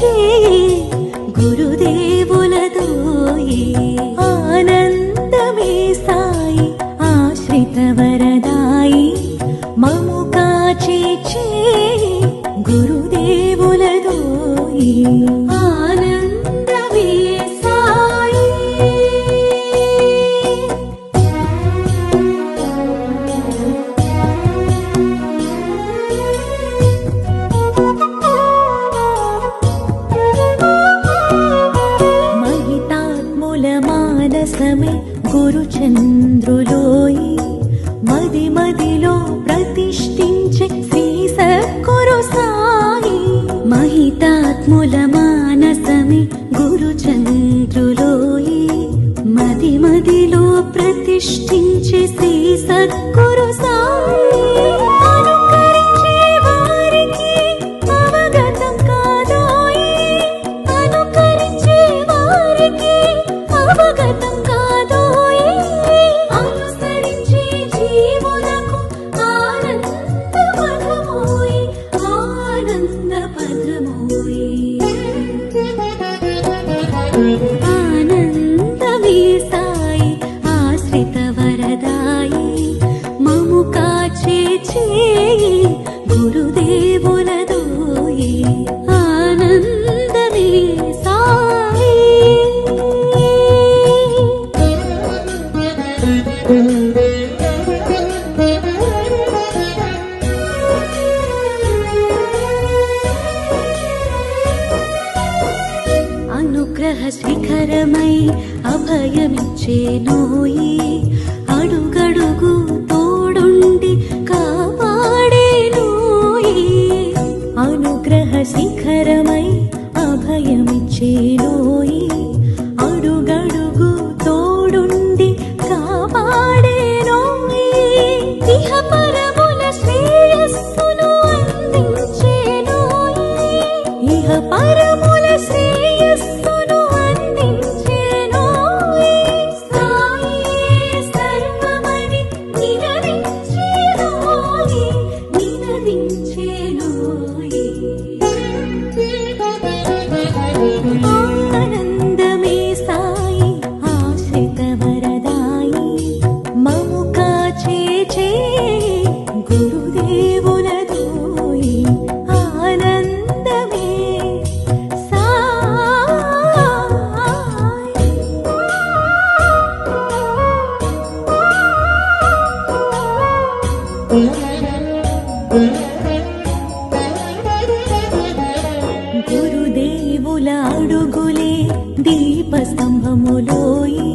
ी गुरुदेव दो आनन्देसाई आश्रित वरदाई मुकाे ची गुरुदेव భక్తిలో ప్రతిష్ఠించే శ్రీ సద్గురు సాయి. శిఖరమై అభయమిచ్చే నోయి అడుగడుగు తోడుండి కాపాడే నోయి అనుగ్రహ శిఖరమై అభయమిచ్చే నోయి గురుదేవుల అడుగులే దీపస్తంభములోయే